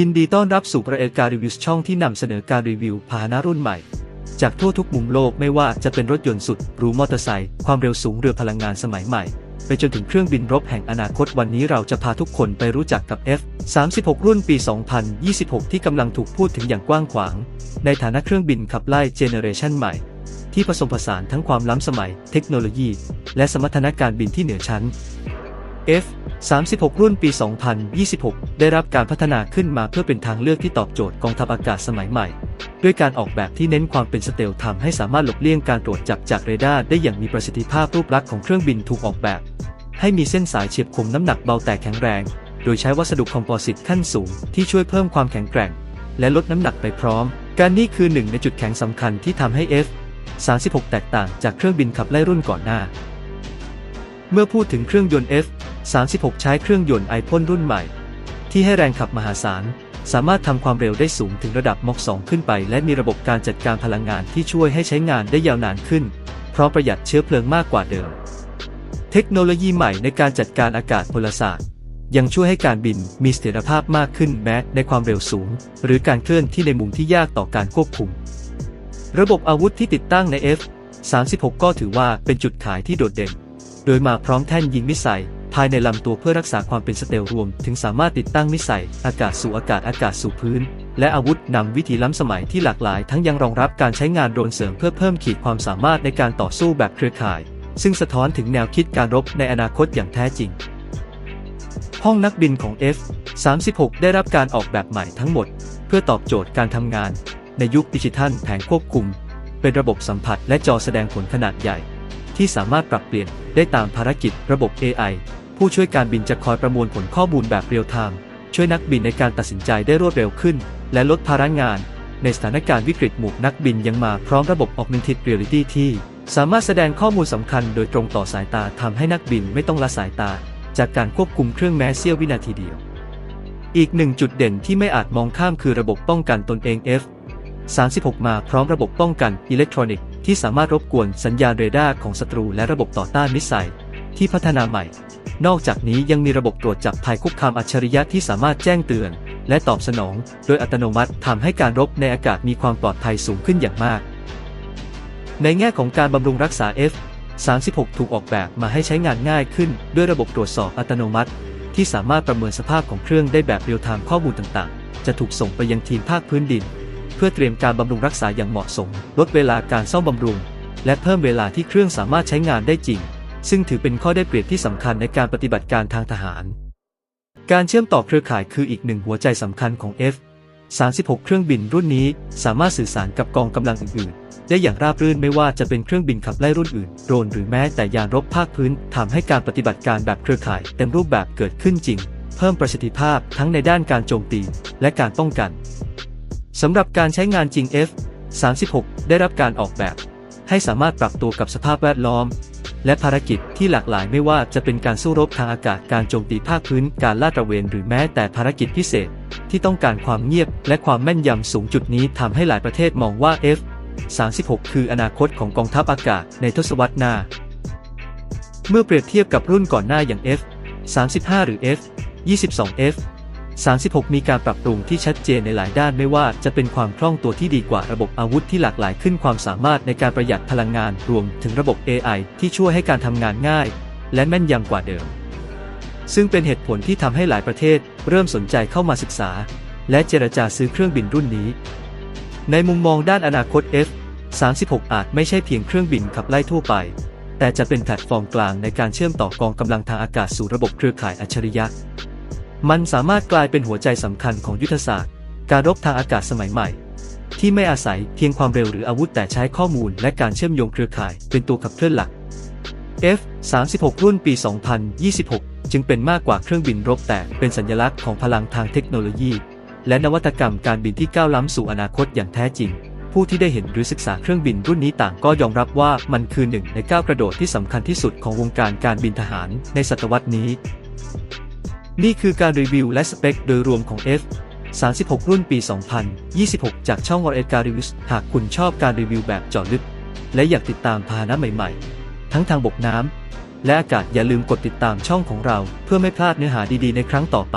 ยินดีต้อนรับสู่ประเอกการรีวิวช่องที่นำเสนอการรีวิวพาหนะรุ่นใหม่ จากทั่วทุกมุมโลกไม่ว่าจะเป็นรถยนต์สุดหรูมอเตอร์ไซค์ความเร็วสูงเรือพลังงานสมัยใหม่ ไปจนถึงเครื่องบินรบแห่งอนาคตวันนี้เราจะพาทุกคนไปรู้จักกับ F36 รุ่นปี 2026 ที่กำลังถูกพูดถึงอย่างกว้างขวาง ในฐานะเครื่องบินขับไล่เจเนเรชันใหม่ ที่ผสมผสานทั้งความล้ำสมัย เทคโนโลยี และสมรรถนะการบินที่เหนือชั้น F 36 รุ่นปี 2026 ได้รับการพัฒนาขึ้นมาเพื่อเป็นทางเลือกที่ตอบโจทย์กองทัพอากาศสมัยใหม่ ด้วยการออกแบบที่เน้นความเป็นสเตลทำให้สามารถหลบเลี่ยงการตรวจจับจากเรดาร์ได้อย่างมีประสิทธิภาพรูปลักษณ์ของเครื่องบินถูกออกแบบ ให้มีเส้นสายเฉียบคมน้ำหนักเบาแต่แข็งแรง โดยใช้วัสดุคอมโพสิตขั้นสูงที่ช่วยเพิ่มความแข็งแกร่ง และลดน้ำหนักไปพร้อม การนี้คือหนึ่งในจุดแข็งสำคัญที่ทำให้ F 36 แตกต่างจากเครื่องบินขับไล่รุ่นก่อนหน้า เมื่อพูดถึงเครื่องยนต์ F 36 ใช้เครื่องยนต์ไอพ่นรุ่นใหม่ ที่ให้แรงขับมหาศาล สามารถทำความเร็วได้สูงถึงระดับมอก2ขึ้นไป และมีระบบการจัดการพลังงานที่ช่วยให้ใช้งานได้ยาวนานขึ้น เพราะประหยัดเชื้อเพลิงมากกว่าเดิม เทคโนโลยีใหม่ในการจัดการอากาศพลศาสตร์ ยังช่วยให้การบินมีเสถียรภาพมากขึ้นแม้ในความเร็วสูง หรือการเคลื่อนที่ในมุมที่ยากต่อการควบคุม ระบบอาวุธที่ติดตั้งใน F 36 ก็ถือว่าเป็นจุดขายที่โดดเด่น โดยมาพร้อมแท่นยิงมิสไซล์ ภายในลำตัวเพื่อรักษาความเป็นสเตลรวม ถึงสามารถติดตั้งมิสไซล์อากาศสู่อากาศอากาศสู่พื้น และอาวุธนำวิธีล้ำสมัยที่หลากหลาย ทั้งยังรองรับการใช้งานโดรนเสริมเพื่อเพิ่มขีดความสามารถในการต่อสู้แบบเครือข่าย ซึ่งสะท้อนถึงแนวคิดการรบในอนาคตอย่างแท้จริง ห้องนักบินของ F 36 ได้รับการออกแบบใหม่ทั้งหมด เพื่อตอบโจทย์การทำงาน ในยุคดิจิทัลแผงควบคุม เป็นระบบสัมผัสและจอแสดงผลขนาดใหญ่ ที่สามารถปรับเปลี่ยนได้ตามภารกิจระบบ AI ผู้ช่วยการบินจะคอยประมวลผลข้อมูลแบบเรียลไทม์ช่วยนักบินในการตัดสินใจได้รวดเร็วขึ้น และลดภาระงาน ในสถานการณ์วิกฤตหมู่นักบินยังมาพร้อมระบบ Augmented Reality ที่ สามารถแสดงข้อมูลสำคัญโดยตรงต่อสายตาทำให้นักบินไม่ต้องละสายตา จากการควบคุมเครื่องแม้เสี้ยววินาทีเดียว อีกหนึ่งจุดเด่นที่ไม่อาจมองข้ามคือระบบป้องกันตนเอง F 36 มาพร้อมระบบป้องกันอิเล็กทรอนิกส์ที่สามารถรบกวนสัญญาณเรดาร์ของศัตรูและระบบต่อต้านมิสไซล์ ที่พัฒนาใหม่ นอกจากนี้ยังมีระบบตรวจจับภัยคุกคามอัจฉริยะที่สามารถแจ้งเตือน และตอบสนอง โดยอัตโนมัติทำให้การรบในอากาศมีความปลอดภัยสูงขึ้นอย่างมาก ในแง่ของการบำรุงรักษา F 36 ถูกออกแบบมาให้ใช้งานง่ายขึ้น ด้วยระบบตรวจสอบอัตโนมัติ ที่สามารถประเมินสภาพของเครื่องได้แบบเรียลไทม์ข้อมูลต่างๆ จะถูกส่งไปยังทีมภาคพื้นดิน เพื่อเตรียมการบำรุงรักษาอย่างเหมาะสม ลดเวลาการซ่อมบำรุง และเพิ่มเวลาที่เครื่องสามารถใช้งานได้จริง ซึ่งถือเป็นข้อได้เปรียบที่สำคัญในการปฏิบัติการทางทหาร การเชื่อมต่อเครือข่ายคืออีกหนึ่งหัวใจสำคัญของ F 36 เครื่องบินรุ่นนี้สามารถสื่อสารกับกองกำลังอื่นๆ ได้อย่างราบรื่นไม่ว่าจะเป็นเครื่องบินขับไล่รุ่นอื่น โดรนหรือแม้แต่ยานรบภาคพื้นทำให้การปฏิบัติการแบบเครือข่ายเต็มรูปแบบเกิดขึ้นจริง เพิ่มประสิทธิภาพทั้งในด้านการโจมตีและการป้องกันสำหรับการใช้งานจริง F 36 ได้รับการออกแบบ ให้สามารถปรับตัวกับสภาพแวดล้อม และภารกิจที่หลากหลายไม่ว่าจะเป็นการสู้รบทางอากาศการโจมตีภาคพื้นการลาดตระเวนหรือแม้แต่ภารกิจพิเศษ ที่ต้องการความเงียบและความแม่นยำสูงจุดนี้ทำให้หลายประเทศมองว่า F 36 คืออนาคตของกองทัพอากาศในทศวรรษหน้า เมื่อเปรียบเทียบกับรุ่นก่อนหน้าอย่าง F 35 หรือ F 22 F 36 มีการปรับปรุงที่ชัดเจนในหลายด้านไม่ว่าจะเป็นความคล่องตัวที่ดีกว่าระบบอาวุธที่หลากหลายขึ้นความสามารถในการประหยัดพลังงานรวมถึงระบบ AI ที่ช่วยให้การทำงานง่าย และแม่นยำกว่าเดิม ซึ่งเป็นเหตุผลที่ทำให้หลายประเทศเริ่มสนใจเข้ามาศึกษา และเจรจาซื้อเครื่องบินรุ่นนี้ ในมุมมองด้านอนาคต F 36 อาจไม่ใช่เพียงเครื่องบินขับไล่ทั่วไป แต่จะเป็นแพลตฟอร์มกลางในการเชื่อมต่อกองกำลังทางอากาศสู่ระบบเครือข่ายอัจฉริยะ มันสามารถกลายเป็นหัวใจสำคัญของยุทธศาสตร์ การรบทางอากาศสมัยใหม่ ที่ไม่อาศัยเพียงความเร็วหรืออาวุธแต่ใช้ข้อมูลและการเชื่อมโยงเครือข่ายเป็นตัวขับเคลื่อนหลัก F 36 รุ่นปี 2026 จึงเป็นมากกว่าเครื่องบินรบแต่เป็นสัญลักษณ์ของพลังทางเทคโนโลยี และนวัตกรรมการบินที่ก้าวล้ำสู่อนาคตอย่างแท้จริง ผู้ที่ได้เห็นหรือศึกษาเครื่องบินรุ่นนี้ต่างก็ยอมรับว่ามันคือหนึ่งในก้าวกระโดดที่สำคัญที่สุดของวงการการบินทหารในศตวรรษนี้ นี่คือการรีวิวและสเปคโดยรวมของ F 36 รุ่นปี 2026 จากช่อง w a r e Car Reviews หากคุณชอบการรีวิวแบบเจาะลึก และอยากติดตามพาหนะใหม่ๆ ทั้งทางบกน้ำและอากาศอย่าลืมกดติดตามช่องของเรา เพื่อไม่พลาดเนื้อหาดีๆ ในครั้งต่อไป